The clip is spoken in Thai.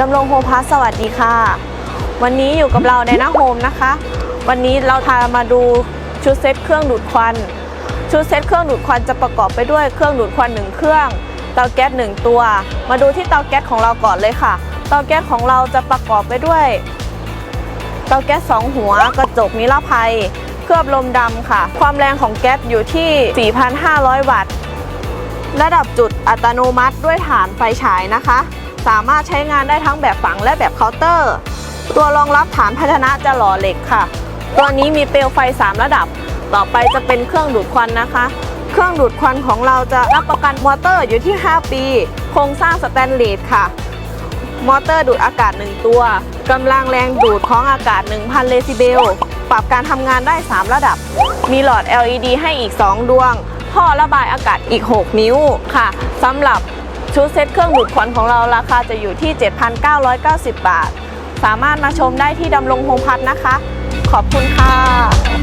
ดำรงโฮพัสสวัสดีค่ะ วันนี้อยู่กับเราในหน้าโฮมนะคะ วันนี้เราพามาดูชุดเซตเครื่องดูดควัน ชุดเซตเครื่องดูดควันจะประกอบไปด้วยเครื่องดูดควันหนึ่งเครื่อง เตาแก๊สหนึ่งตัว มาดูที่เตาแก๊สของเราก่อนเลยค่ะ เตาแก๊สของเราจะประกอบไปด้วย เตาแก๊สสองหัวกระจกนิรภัย เคลือบลมดำค่ะ ความแรงของแก๊สอยู่ที่ 4,500 วัตต์ ระดับจุดอัตโนมัติด้วยฐานไฟฉายนะคะ สามารถใช้งานได้ทั้งแบบฝังและแบบเคาน์เตอร์ ตัวรองรับฐานภาชนะจะหล่อเหล็กค่ะ ตัวนี้มีเปลวไฟ 3 ระดับ ต่อไปจะเป็นเครื่องดูดควันนะคะ เครื่องดูดควันของเราจะรับประกันมอเตอร์อยู่ที่ 5 ปี โครงสร้างสแตนเลสค่ะ มอเตอร์ดูดอากาศ 1 ตัวกำลังแรงดูดของอากาศ 1,000 เลซิเบล ปรับการทำงานได้ 3 ระดับ มีหลอด LED ให้อีก 2 ดวง ท่อระบายอากาศอีก 6 นิ้วค่ะสำหรับ ชุดเซ็ตเครื่องดูดควันของเราราคาจะอยู่ที่ 7,990 บาท สามารถมาชมได้ที่ดำรงโฮมพัทนะคะ ขอบคุณค่ะ